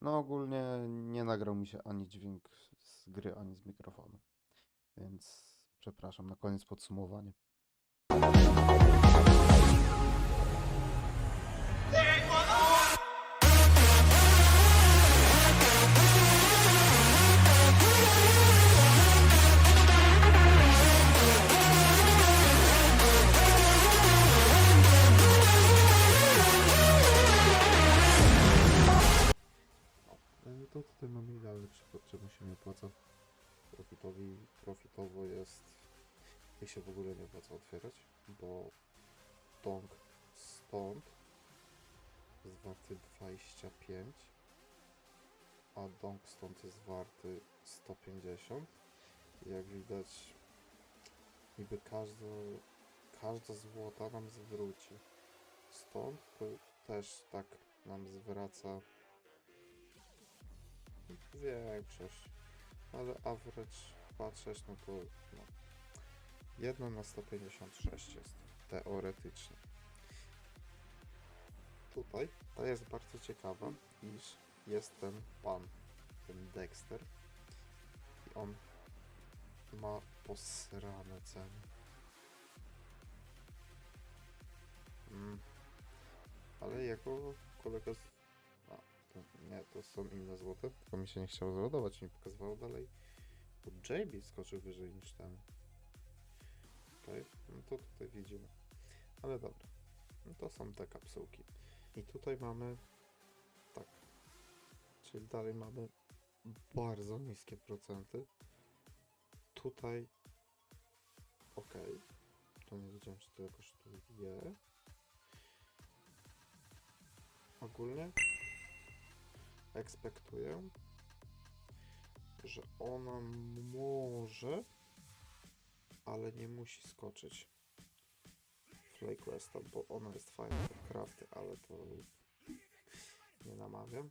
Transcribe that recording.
No ogólnie nie nagrał mi się ani dźwięk z gry, ani z mikrofonu. Więc przepraszam, na koniec podsumowanie. Czemu się nie opłaca. Profitowi, profitowo jest, ich się w ogóle nie opłaca otwierać, bo dong stąd jest warty 25, a dong stąd jest warty 150. I jak widać, niby każda, każda złota nam zwróci. Stąd też tak nam zwraca większość, ale average patrzeć, no to no, 1 na 156 jest teoretycznie. Tutaj to jest bardzo ciekawe, iż jest ten pan, ten Dexter i on ma posrane ceny. Mm. Ale jako kolega z to są inne złote, tylko mi się nie chciało załadować, nie pokazywało dalej. Bo JB skoczył wyżej niż ten. Okej, no to tutaj widzimy. Ale dobra, no to są te kapsułki. I tutaj mamy tak, czyli dalej mamy bardzo niskie procenty. Tutaj okej, to nie wiedziałem, czy to kosztuje. Ogólnie ekspektuję, że ona może, ale nie musi skoczyć Flake bo ona jest fajna pod crafty, ale to nie namawiam.